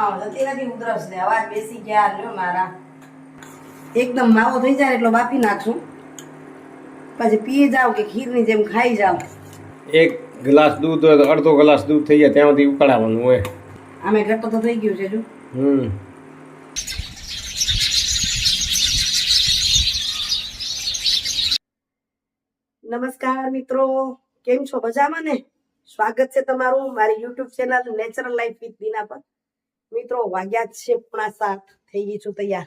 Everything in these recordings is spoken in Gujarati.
ઉધરસ ને અવાજ બેસી ગયા. લ્યો મારા. એકદમ માવો થઈ જાય એટલો બાફી નાખશું. પછી પી જાવ કે ખીરની જેમ ખાઈ જાવ. એક ગ્લાસ દૂધ હોય તો અડધો ગ્લાસ દૂધ થઈ જાય ત્યાંથી ઉકાળવાનું હોય. આમે ઘટ્ટ તો થઈ ગયું છે જો. હમ. નમસ્કાર મિત્રો કેમ છો? મજામાં ને? સ્વાગત છે તમારું મારી YouTube channel natural life with Bina પર. મિત્રો, વાગ્યા છે પોણા સાત. થઈ ગઈ છું તૈયાર.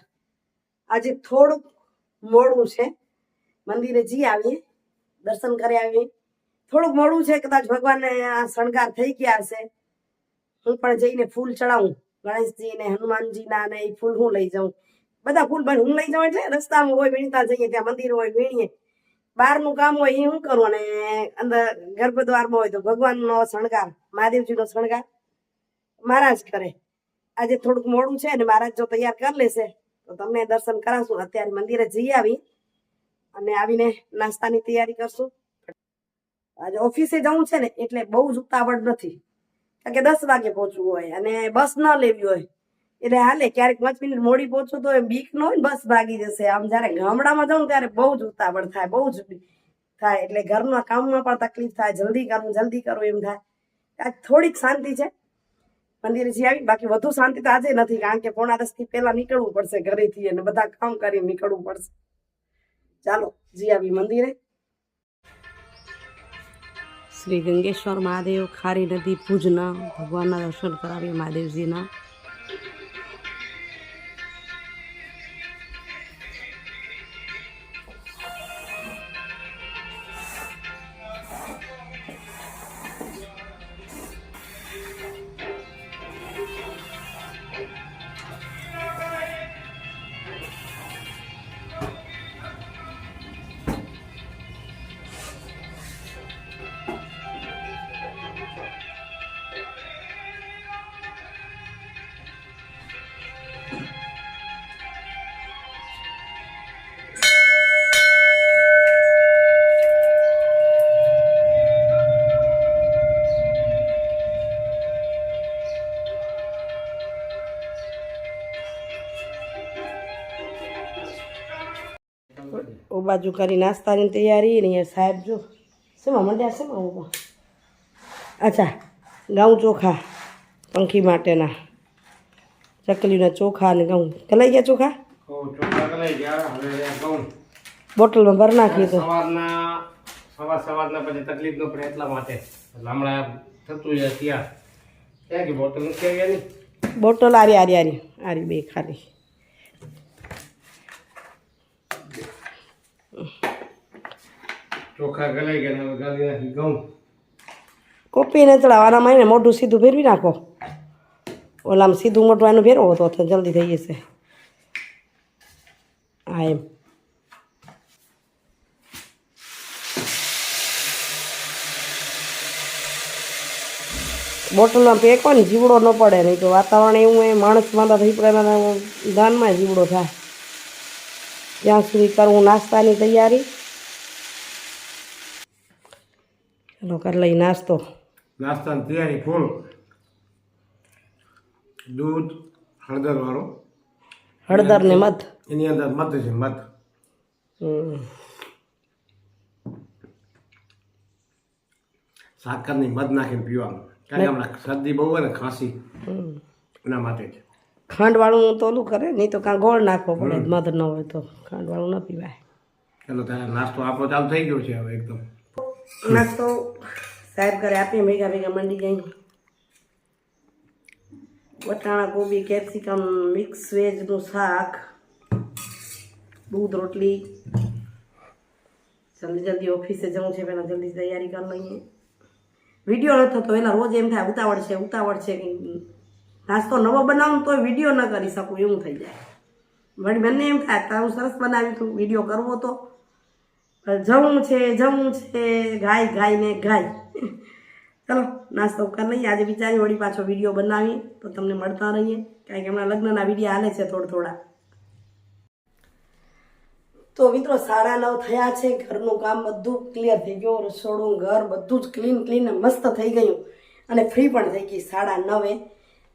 આજે થોડુંક મોડું છે. મંદિરે જઈ આવીએ, દર્શન કરી આવીએ. થોડુંક મોડું છે, કદાચ ભગવાનને આ શણગાર થઈ ગયા હશે. હું પણ જઈને ફૂલ ચડાવું. ગણેશજી ને હનુમાનજીના ને એ ફૂલ હું લઈ જાઉં. બધા ફૂલ પણ હું લઈ જાઉં એટલે રસ્તામાં હોય વીણતા જઈએ, ત્યાં મંદિર હોય, વીણીએ. બહારનું કામ હોય એ શું કરું અને અંદર ગર્ભદ્વારમાં હોય તો ભગવાનનો શણગાર, મહાદેવજીનો શણગાર. મહારાજ કરે આજે થોડુંક મોડું છે ને મહારાજ જો તૈયાર કરી લેશે, તો તમને દર્શન કરાવશું. અત્યારે મંદિરે જઈ આવી અને આવીને નાસ્તાની તૈયારી કરશું. આજે ઓફિસે જવું છે ને, એટલે બહુ જ ઉતાવળ નથી. કારણ કે દસ વાગે પહોંચવું હોય અને બસ ન લેવી હોય. એટલે હાલે, ક્યારેક પાંચ મિનિટ મોડી પહોંચું તો એ બીક ન હોય બસ ભાગી જશે. આમ જ્યારે ગામડામાં જાઉં ત્યારે બહુ જ ઉતાવળ થાય, બહુ જ થાય. એટલે ઘરના કામમાં પણ તકલીફ થાય, જલ્દી કરું જલ્દી કરું એમ થાય. આજ થોડીક શાંતિ છે. મંદિરે જઈ આવી, બાકી વધુ શાંતિ તો આજે નથી, કારણ કે પોણા દસથી પહેલા નીકળવું પડશે ઘરેથી અને બધા કામ કરી નીકળવું પડશે. ચાલો, જી આવી મંદિરે. શ્રી ગંગેશ્વર મહાદેવ ખારી નદી ભુજના ભગવાનના દર્શન કરાવીએ મહાદેવજીના. ઓ બાજુ કરી નાસ્તાની તૈયારી ને અહીંયા સાહેબ જો. શેમાં મંડ્યા શેમાં ઊભા અચ્છા ઘઉં ચોખા પંખી માટેના. ચકલીના ચોખા અને ઘઉં. કલાઈ ગયા ચોખા? બોટલમાં ભર નાખી તો. સવારના સવાર સવારના પછી તકલીફ ન પડે એટલા માટે. એટલે હમણાં થતું જાય ત્યાં ક્યાં કે બોટલ? બોટલ આરી આરી આરી. આરી બે ખાલી. ચોખા ગલાઈ ગયા હવે ગાલી નાખી ઘઉં. કોપી ચડાવવાના માં મોઢું સીધું ફેરવી નાખો. ઓલામ સીધું મોઢું એનું ફેરવો તો જલ્દી થઈ જશે. હા, એમ. બોટલમાં પેકો ને જીવડો ન પડે, નહીં તો વાતાવરણ એવું એ માણસ માંદા થઈ પડે દાનમાં જીવડો થાય. ત્યાં સુધી કરવું નાસ્તાની તૈયારી ચલો કરી લઈ નાસ્તો નાસ્તાની તૈયારી ફૂલ દૂધ હળદર વાળો હળદર ને મધ એની અંદર મધ છે મધ. સાકરની મધ નાખીને પીવાનું કારણ કે હમણાં શરદી બહુ હોય ને ખાંસી. એના માટે જ ખાંડવાળું તો ઓલું કરે નહીં તો કાં ગોળ નાખવો પડે મધ ન હોય તો ખાંડવાળું ન પીવાય ચાલો ત્યારે નાસ્તો આપણો ચાલુ થઈ ગયો છે હવે એકદમ નાસ્તો સાહેબ ઘરે આપીએ ભેગા ભેગા મંડી જઈ વટાણા કોબી કેપ્સિકમ, મિક્સ વેજનું શાક, દૂધ, રોટલી. જલ્દી જલ્દી ઓફિસે જવું છે, પહેલાં જલ્દી તૈયારી કરી લઈએ. વીડિયો ન થતો એના રોજ એમ થાય, ઉતાવળ છે ઉતાવળ છે નાસ્તો નવો બનાવું તો વીડિયો ન કરી શકું, એવું થઈ જાય. વળી બંને એમ થાય, તારું સરસ બનાવ્યું હતું વીડિયો કરવો તો. જવું છે જવું છે, ગાય ગાય ને ગાય. ચલો, નાસ્તો કરી લઈએ. આજે વિચારી વળી પાછો વીડિયો બનાવી, તો તમને મળતા રહીએ. કારણ કે હમણાં લગ્નના વીડિયો હાલે છે થોડા થોડા. તો મિત્રો, સાડા નવ થયા છે. ઘરનું કામ બધું ક્લિયર થઈ ગયું. રસોડું, ઘર બધું જ ક્લીન ક્લીન મસ્ત થઈ ગયું. અને ફ્રી પણ થઈ ગઈ સાડા નવે.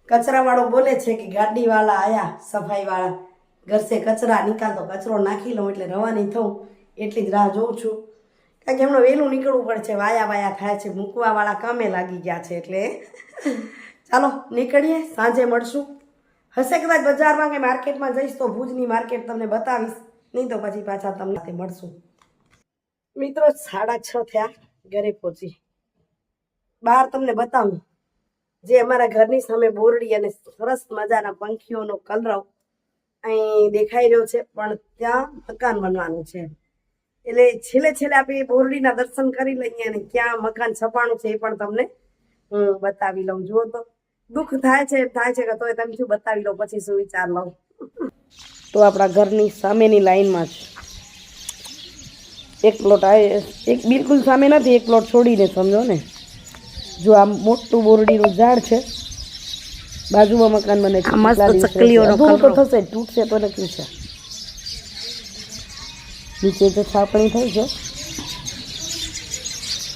કચરાવાળો બોલે છે કે ગાડીવાળા આવ્યા સફાઈવાળા. ઘર સે કચરા નીકાળતો કચરો નાખી લઉં એટલે રવાની થઉં. એટલી જ રાહ જોઉં છું. કારણ કે એમણે વહેલું નીકળવું પડે છે વાયા વાયા થાય છે, મૂકવાવાળા કામે લાગી ગયા છે એટલે. ચાલો, નીકળીએ, સાંજે મળશું. હશે કદાચ બજારમાં કે માર્કેટમાં જઈશ તો ભુજની માર્કેટ તમને બતાવીશ. નહીં તો પછી પાછા તમને મળશું. મિત્રો, સાડા છ થયા, ઘરે પહોંચી. બહાર તમને બતાવું. જે અમારા ઘરની સામે બોરડી અને સરસ મજાના પંખીઓનો કલરવ અહીં દેખાઈ રહ્યો છે, પણ ત્યાં મકાન બનવાનું છે. એટલે છેલ્લે છેલ્લે આપણે બોરડીના દર્શન કરી લઈએ અને ક્યાં મકાન છપાણું છે એ પણ તમને હું બતાવી લઉં. જુઓ તો દુઃખ થાય છે થાય છે કે તોય તમે શું બતાવી લો પછી શું વિચાર લઉં તો આપણા ઘરની સામેની લાઈનમાં જ. એક પ્લોટ આવે એક બિલકુલ સામે નથી એક પ્લોટ છોડીને સમજો ને. જો આ મોટું બોરડીનું ઝાડ છે બાજુમાં મકાન બને છે તો થશે તૂટશે તો નક્કી છે. નીચે તો છાપણી થઈ છે.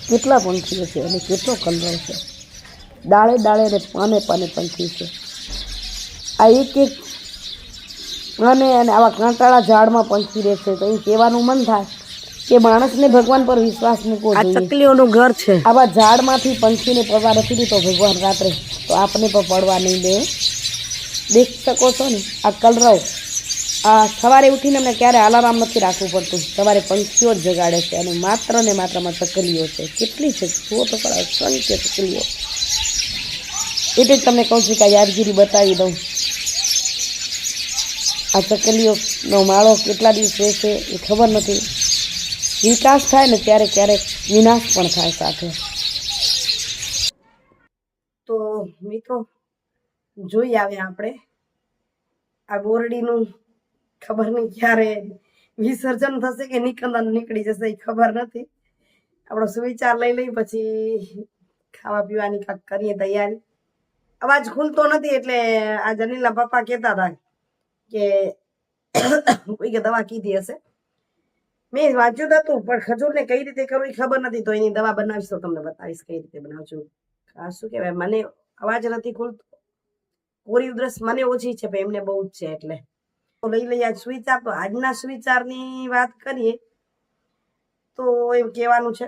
કેટલા પંખીઓ છે અને કેટલો કલર છે. ડાળે ડાળે ને પાને પાને પંખી છે. આ એક એક અને અને આવા કાંટાળા ઝાડમાં પંખી રહેશે તો એ કહેવાનું મન થાય કે માણસને ભગવાન પર વિશ્વાસ મૂકવો જોઈએ. ચકલીઓનું ઘર છે. આવા ઝાડમાંથી પંખીને પડવા નથી દીધો ભગવાન રાત્રે તો આપને પણ પડવા નહીં દે. દેખ શકો છો ને આ કલરવ આ સવારે ઉઠીને અમને ક્યારે અલાર્મ નથી રાખવું પડતું. સવારે પંખીઓ જ જગાડે છે અને માત્ર ને માત્રમાં ચકલીઓ છે. કેટલી છે? જુઓ તો ખરા, અસંખ્ય ચકલીઓ એટલે જ તમને કહું છું કે યાદગીરી બતાવી દઉં. આ ચકલીઓનો માળો કેટલા દિવસ રહેશે એ ખબર નથી. વિકાસ થાય ને ત્યારે ક્યારેક વિનાશ પણ થાય સાથે. તો મિત્રો, જોઈ આવે આપણે આ બોરડીનું ખબર નહીં ક્યારે વિસર્જન થશે કે નિકંદન નીકળી જશે એ ખબર નથી. આપણો સુવિચાર લઈ લઈ પછી ખાવા પીવાની કાંક કરીએ તૈયારી. અવાજ ખુલતો નથી એટલે આ જનીલા પપ્પા કહેતા હતા કે કોઈ કે દવા કીધી હશે. મેં વાંચ્યું હતું પણ ખજૂરને કઈ રીતે કરવું એ ખબર નથી. તો એની દવા બનાવીશ તો તમને બતાવીશ કઈ રીતે બનાવજો. આ શું કહેવાય? મને અવાજ નથી ખુલતો. કોરી ઉધરસ મને ઓછી છે, પણ એમને બહુ જ છે એટલે. તો લઈ લઈએ સુવિચાર. તો આજના સુવિચારની વાત કરીએ તો એમ કહેવાનું છે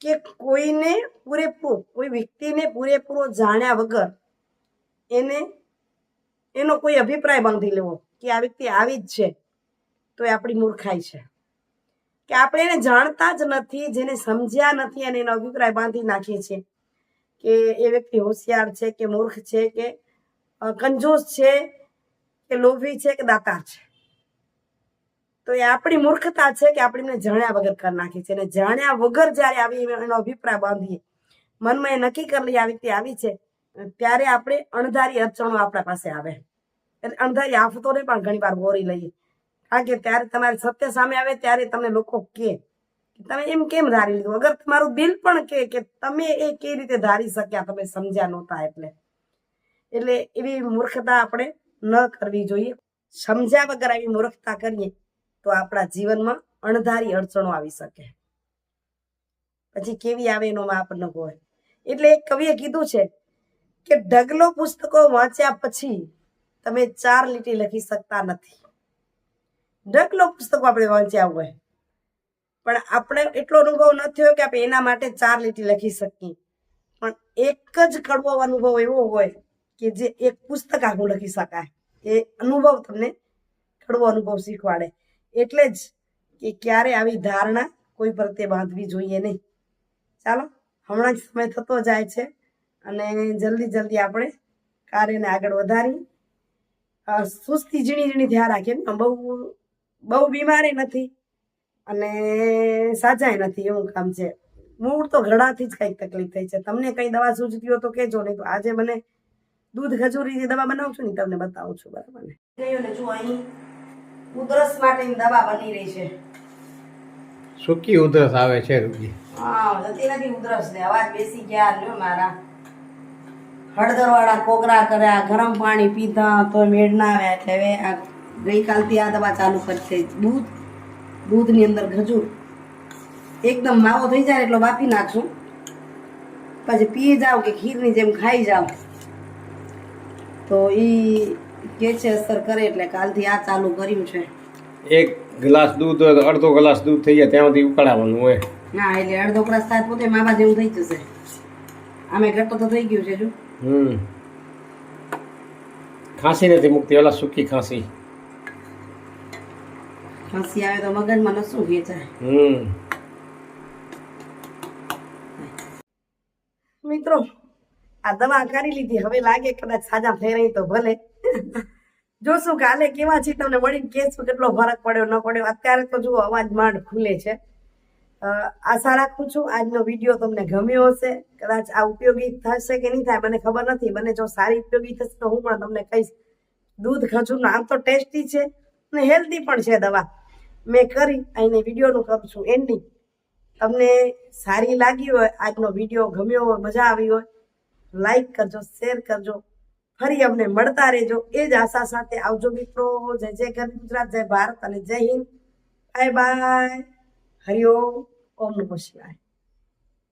કે કોઈને પૂરેપૂરો, કોઈ વ્યક્તિને પૂરેપૂરો જાણ્યા વગર એને, એનો કોઈ અભિપ્રાય બાંધી લેવો કે આ વ્યક્તિ આવી જ છે, તો એ આપણી મૂર્ખાઈ છે. કે આપણે એને જાણતા જ નથી, જેને સમજ્યા નથી અને એનો અભિપ્રાય બાંધી નાખીએ છીએ કે એ વ્યક્તિ હોશિયાર છે, કે મૂર્ખ છે, કે કંજોસ છે કે લોભી છે કે દાતાર છે? તો એ આપણી મૂર્ખતા છે કે આપણે એમને જાણ્યા વગર કરી નાખી છે. અને જાણ્યા વગર જ્યારે આવી એનો અભિપ્રાય બાંધીએ, મનમાં એ નક્કી કરી લઈએ આ વ્યક્તિ આવી છે, ત્યારે આપણે અણધારી અડચણો આપણા પાસે આવે. એટલે અણધારી આફતોને પણ ઘણી વાર બોરી લઈએ. કારણ કે ત્યારે તમારે સત્ય સામે આવે ત્યારે તમને લોકો કે તમે એમ કેમ ધારી લીધું? અગર તમારું દિલ પણ કે કે તમે એ કઈ રીતે ધારી શક્યા? તમે સમજ્યા નહોતા એટલે. એટલે એવી મૂર્ખતા આપણે ન કરવી જોઈએ. સમજ્યા વગર આવી મૂર્ખતા કરીએ તો આપણા જીવનમાં અણધારી અડચણો આવી શકે. પછી કેવી આવે એનો માપ ન હોય. એટલે એક કવિએ કીધું છે કે ઢગલો પુસ્તકો વાંચ્યા પછી તમે ચાર લીટી લખી શકતા નથી. ઢગલો પુસ્તકો આપણે વાંચ્યા હોય. પણ આપણે એટલો અનુભવ ન થયો કે આપણે એના માટે ચાર લીટી લખી શકીએ. પણ એક જ કડવો અનુભવ એવો હોય કે જે એક પુસ્તક આખું લખી શકાય. એ અનુભવ તમને કડવો અનુભવ શીખવાડે. એટલે જ કે ક્યારે આવી ધારણા કોઈ પ્રત્યે બાંધવી જોઈએ નહીં. ચાલો, હમણાં જ સમય થતો જાય છે અને જલ્દી જલ્દી આપણે કાર્યને આગળ વધારી. સુસ્તી ઝીણી ઝીણી ધ્યાન રાખીએ. બહુ બહુ બીમારી નથી અને સાજાય નથી એવું કામ છે. મૂળ તો ઘડાથી જ કંઈક તકલીફ થઈ છે. તમને કંઈ દવા સૂચતી હોય તો કહેજો, નહીં તો આજે મને દૂધ ખજૂરીની દવા બનાવું છું ને તમને બતાવું છું બરાબર ને? જો અહીં ઉધરસ માટેની દવા બની રહી છે. સુકી ઉધરસ આવે છે રૂગી હા જતી નથી ઉધરસ ને અવાજ બેસી ગયા લ્યો મારા. હળદર વાળા કોકરા કર્યા ગરમ પાણી પીધા તો મેળ ના આવ્યા એટલે હવે આ ગઈકાલથી આ દવા ચાલુ કરી છે. દૂધ દૂધની અંદર ખજૂર. એકદમ માવો થઈ જાય એટલો બાફી નાખશું. પછી પી જાવ કે ખીરની જેમ ખાઈ જાવ. તો ઈ કે છે અસર કરે એટલે કાલથી આ ચાલુ કર્યું છે. એક ગ્લાસ દૂધ હોય તો અડધો ગ્લાસ દૂધ થઈ જાય ત્યાં સુધી ઉકાળવાનું હોય. ના એટલે અડધો ગ્લાસ થાય પોતે માવા જેવું થઈ જશે. આમે ઘટ્ટ તો થઈ ગયું છે જો. હમ. ખાંસી નથી મુક્તિ ઓલા સૂકી ખાંસી. ખાંસી આવે તો મગજમાં નશું વેચાય હમ. મિત્રો આ દવા કરી લીધી. હવે લાગે કદાચ સાજા થઈ રહી તો ભલે. જોશું કાલે કેવા છે તમને મળીને કેશું કેટલો ફરક પડ્યો, ન પડ્યો. અત્યારે તો જુઓ, અવાજ માંડ ખુલે છે. આશા રાખું છું આજનો વીડિયો તમને ગમ્યો હશે. કદાચ આ ઉપયોગી થશે કે નહીં થાય, મને ખબર નથી. મને જો સારી ઉપયોગી થશે તો હું પણ તમને કહીશ. દૂધ ખજૂરનો આમ તો ટેસ્ટી છે અને હેલ્ધી પણ છે દવા. મેં કરી, અહીંને વિડીયોનું કરું છું. એન્ડિંગ. તમને સારી લાગી હોય, આજનો વીડિયો ગમ્યો હોય, મજા આવી હોય લાઈક કરજો શેર કરજો. ફરી અમને મળતા રહેજો. એ જ આશા સાથે આવજો મિત્રો. જય જય ગરવી ગુજરાત, જય ભારત અને જય હિન્દ. બાય બાય હરિઓમ ઓમ નમઃ શિવાય.